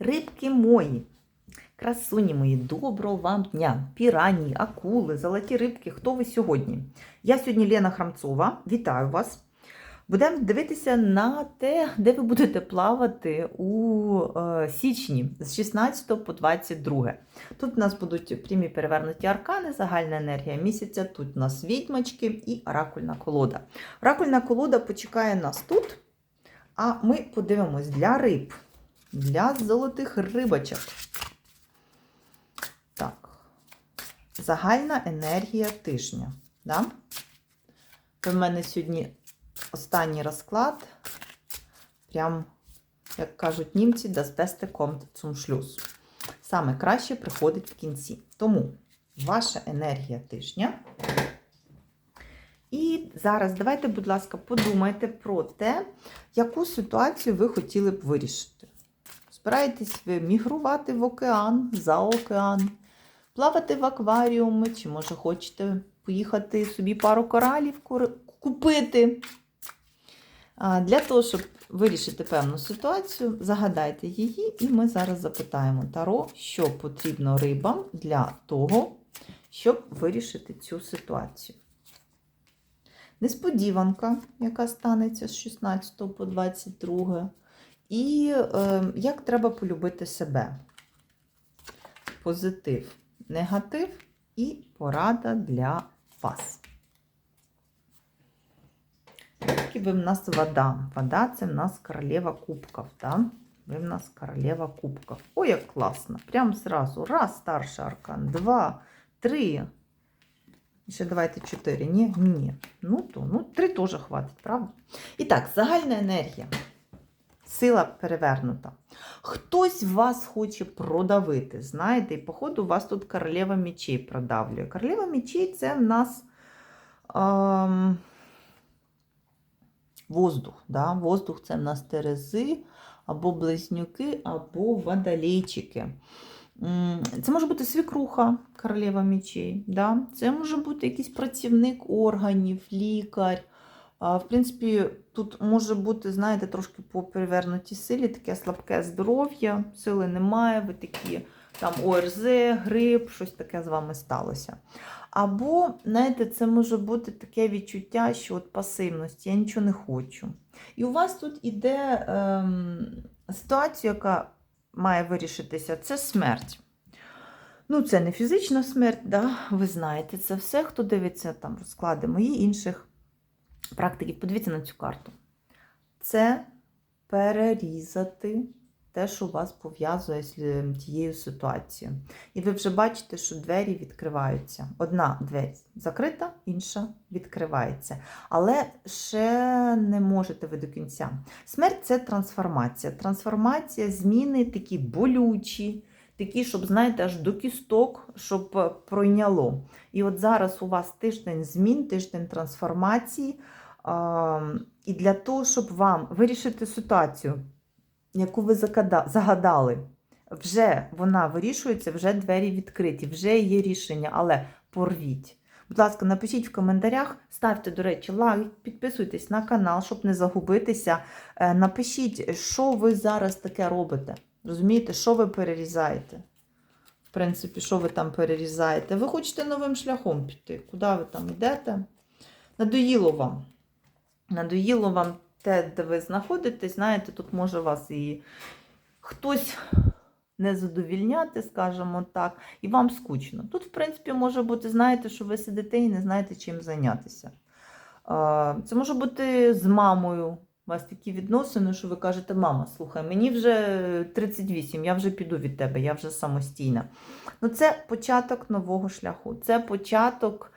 Рибки мої, красуні мої, доброго вам дня, пірані, акули, золоті рибки. Хто ви сьогодні? Я сьогодні Лена Храмцова. Вітаю вас. Будемо дивитися на те, де ви будете плавати у е, січні з 16 по 22. Тут у нас будуть прямі перевернуті аркани, загальна енергія місяця. Тут у нас відьмачки і оракульна колода. Оракульна колода почекає нас тут, а ми подивимось для риб, для золотих рибочок. Так, загальна енергія тижня. Да? В мене сьогодні останній розклад. Прям, як кажуть німці, das Beste kommt zum Schluss. Саме краще приходить в кінці. Тому ваша енергія тижня. І зараз давайте, будь ласка, подумайте про те, яку ситуацію ви хотіли б вирішити. Збираєтесь ви мігрувати в океан, за океан, плавати в акваріумі, чи, може, хочете поїхати собі пару коралів купити. Для того, щоб вирішити певну ситуацію, загадайте її, і ми зараз запитаємо Таро, що потрібно рибам для того, щоб вирішити цю ситуацію. Несподіванка, яка станеться з 16 по 22, і е, як треба полюбити себе. Позитив, негатив і порада для вас. Ви в нас вода. Вода це в нас королева кубків. Да? Ви в нас королева кубків. Ой, як класно. Прям сразу. Раз, старший аркан, два, три. Ще давайте чотири. Ні, ні. Ну то, ну, три теж хватить, правда? І так, загальна енергія. Сила перевернута. Хтось вас хоче продавити, знаєте, і, походу, вас тут королева мечей продавлює. Королева мечей це в нас. Ем... Воздух. Да? Воздух це в нас терези, або близнюки, або водолейчики. Це може бути свікруха, королева мечей. Да? Це може бути якийсь працівник органів, лікар. В принципі, тут може бути, знаєте, трошки по перевернутій силі, таке слабке здоров'я, сили немає, ви такі там ОРЗ, грип, щось таке з вами сталося. Або, знаєте, це може бути таке відчуття, що от пасивності, я нічого не хочу. І у вас тут іде ем, ситуація, яка має вирішитися, це смерть. Ну, це не фізична смерть, да? ви знаєте це все, хто дивиться там розклади мої інших практиків. Подивіться на цю карту. Це перерізати те, що вас пов'язує з тією ситуацією. І ви вже бачите, що двері відкриваються. Одна двері закрита, інша відкривається. Але ще не можете ви до кінця. Смерть це трансформація. Трансформація, зміни такі болючі. Такі, щоб, знаєте, аж до кісток, щоб пройняло. І от зараз у вас тиждень змін, тиждень трансформації. І для того, щоб вам вирішити ситуацію, яку ви загадали, вже вона вирішується, вже двері відкриті, вже є рішення, але порвіть. Будь ласка, напишіть в коментарях, ставте, до речі, лайк, підписуйтесь на канал, щоб не загубитися. Е, напишіть, що ви зараз таке робите. Розумієте, що ви перерізаєте? В принципі, що ви там перерізаєте? Ви хочете новим шляхом піти. Куди ви там йдете? Надоїло вам. Надоїло вам те, де ви знаходитесь, знаєте, тут може вас і хтось не задовільняти, скажімо так, і вам скучно. Тут, в принципі, може бути, знаєте, що ви сидите і не знаєте, чим зайнятися. Це може бути з мамою. У вас такі відносини, що ви кажете, мама, слухай, мені вже 38, я вже піду від тебе, я вже самостійна. Ну, Це початок нового шляху, це початок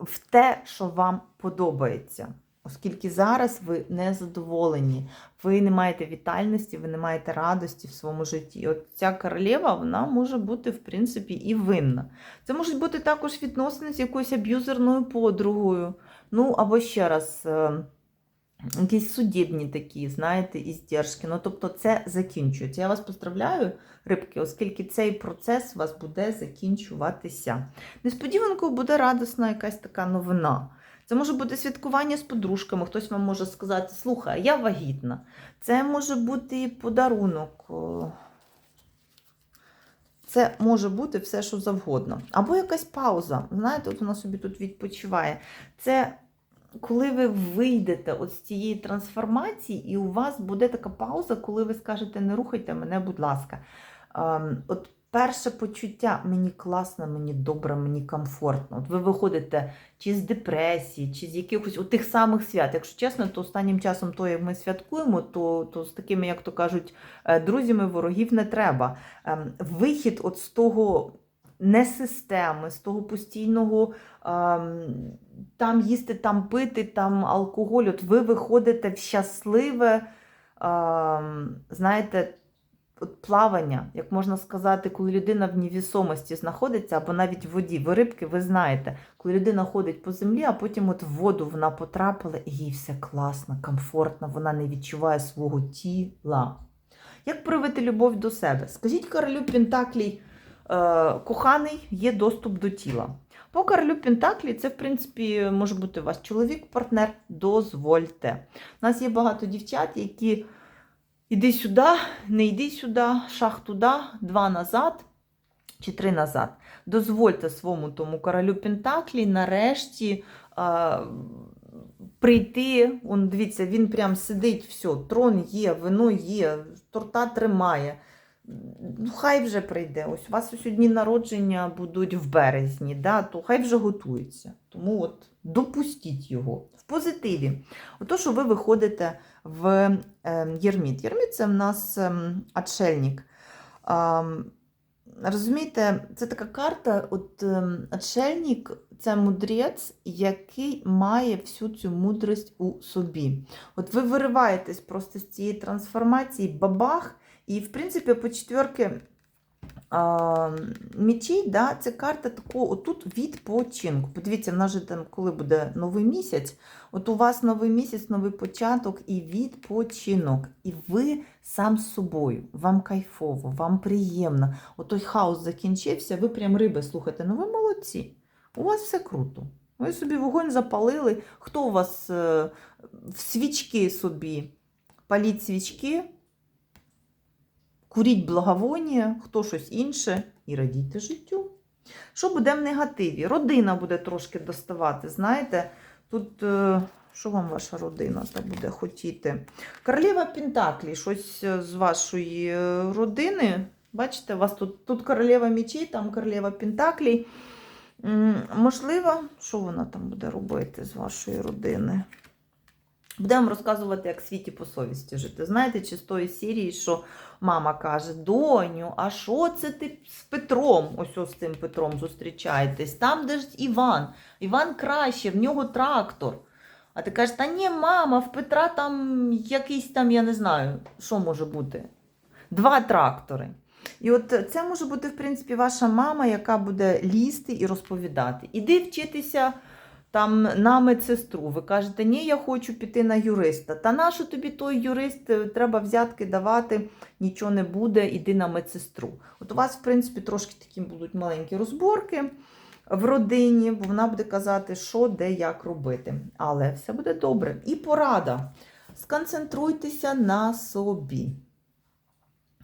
в те, що вам подобається. Оскільки зараз ви не задоволені, ви не маєте вітальності, ви не маєте радості в своєму житті. От ця королева, вона може бути, в принципі, і винна. Це можуть бути також відносини з якоюсь аб'юзерною подругою. Ну, або ще раз, якісь судебні такі, знаєте, іздержки. Ну, тобто, це закінчується. Я вас поздравляю, рибки, оскільки цей процес у вас буде закінчуватися. Несподіванкою буде радісна якась така новина. Це може бути святкування з подружками. Хтось вам може сказати, слухай, я вагітна. Це може бути подарунок. Це може бути все, що завгодно. Або якась пауза. Знаєте, от вона собі тут відпочиває. Це коли ви вийдете от з цієї трансформації, і у вас буде така пауза, коли ви скажете, не рухайте мене, будь ласка. Ем, От перше почуття мені класно, мені добре, мені комфортно. От ви виходите чи з депресії, чи з якихось от тих самих свят. Якщо чесно, то останнім часом, то як ми святкуємо, то, то з такими, як то кажуть, е, друзями ворогів не треба. Ем, Вихід от з того не системи, з того постійного ем, там їсти, там пити, там алкоголь. От ви виходите в щасливе, ем, знаєте, от плавання, як можна сказати, коли людина в невісомості знаходиться, або навіть в воді. Ви рибки, ви знаєте, коли людина ходить по землі, а потім от в воду вона потрапила, і їй все класно, комфортно, вона не відчуває свого тіла. Як проявити любов до себе? Скажіть королю Пентаклій, е, коханий, є доступ до тіла. По королю Пентаклі це, в принципі, може бути у вас чоловік, партнер, дозвольте. У нас є багато дівчат, які іди сюди, не йди сюди, шах туди, два назад чи три назад. Дозвольте своєму тому королю Пентаклі нарешті а, прийти. Он, дивіться, він прям сидить, все, трон є, вино є, торта тримає. Ну, хай вже прийде. Ось у вас ось дні народження будуть в березні, да, то хай вже готується. Тому от допустіть його позитиві. Ото, що ви виходите в е, Єрміт. Єрміт це в нас е, отшельник. Розумієте, це така карта, от отшельник це мудрець, який має всю цю мудрість у собі. От ви вириваєтесь просто з цієї трансформації, бабах. І, в принципі, по четверки а, мечей, да, це карта такого отут відпочинку. Подивіться, в нас же там, коли буде новий місяць, от у вас новий місяць, новий початок і відпочинок. І ви сам з собою, вам кайфово, вам приємно. От той хаос закінчився, ви прям риби слухайте, ну ви молодці. У вас все круто. Ви собі вогонь запалили. Хто у вас е, в свічки собі? Паліть свічки, куріть благовоння, хто щось інше, і радійте життю. Що буде в негативі? Родина буде трошки доставати. Знаєте, тут е, що вам ваша родина та буде хотіти? Королева Пентаклі, щось е, з вашої е, родини. Бачите, у вас тут, тут королева мечей, там королева Пентаклі. Можливо, що вона там буде робити з вашої родини? Будемо розказувати, як в світі по совісті жити. Знаєте, чи з тої серії, що мама каже: Доню, а що це ти з Петром? Ось ось з цим Петром зустрічаєтесь. Там де ж Іван. Іван краще, в нього трактор. А ти кажеш, та ні, мама, в Петра там якийсь там, я не знаю, що може бути. Два трактори. І от це може бути, в принципі, ваша мама, яка буде лізти і розповідати. Іди вчитися там на медсестру. Ви кажете, ні, я хочу піти на юриста. Та нащо тобі той юрист? Е, Треба взятки давати, нічого не буде, іди на медсестру. От у вас, в принципі, трошки такі будуть маленькі розборки в родині, бо вона буде казати, що, де, як робити. Але все буде добре. І порада. Сконцентруйтеся на собі.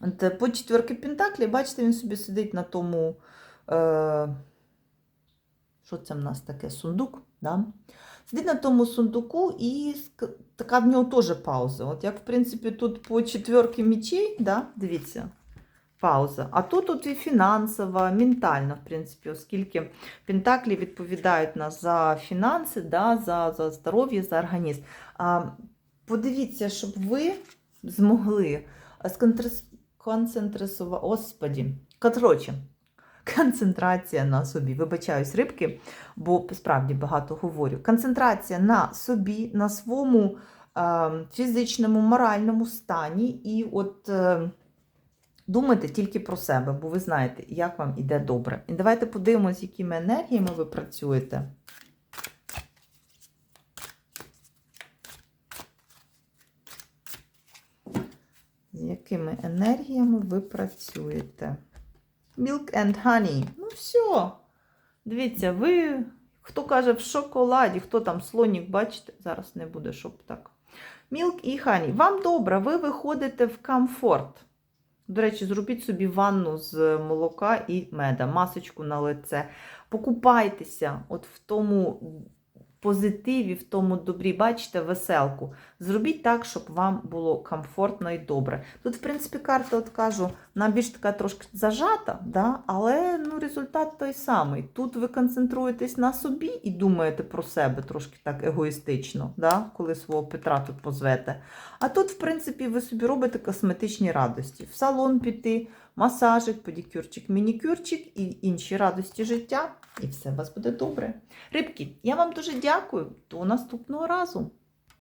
От е, по четверки Пентаклі, бачите, він собі сидить на тому. Е, що це в нас таке? Сундук. Да? Сидить на тому сундуку і така в нього теж пауза. От як, в принципі, тут по четверки мечей, да? дивіться, пауза. А тут от і фінансова, ментальна, в принципі, оскільки пентаклі відповідають нас за фінанси, да? за, за здоров'я, за організм. А, подивіться, щоб ви змогли сконцентрувати, господі, коротше, концентрація на собі. Вибачаюсь, рибки, бо справді багато говорю. Концентрація на собі, на своєму е, фізичному, моральному стані. І от е, думайте тільки про себе, бо ви знаєте, як вам іде добре. І давайте подивимось, якими енергіями ви працюєте. З якими енергіями ви працюєте? Milk and honey. Ну все. Дивіться, ви Хто каже в шоколаді, хто там слонік, бачите, зараз не буде, щоб так. Мілк і хані. Вам добре, ви виходите в комфорт. До речі, зробіть собі ванну з молока і меда, масочку на лице. Покупайтеся от в тому позитиві, в тому добрі, бачите, веселку. Зробіть так, щоб вам було комфортно і добре. Тут, в принципі, карта, от кажу, вона більш така трошки зажата, да? але ну, результат той самий. Тут ви концентруєтесь на собі і думаєте про себе трошки так егоїстично, да? коли свого Петра тут позвете. А тут, в принципі, ви собі робите косметичні радості. В салон піти, масажик, подікюрчик, мінікюрчик і інші радості життя. І все у вас буде добре. Рибки, я вам дуже дякую. До наступного разу.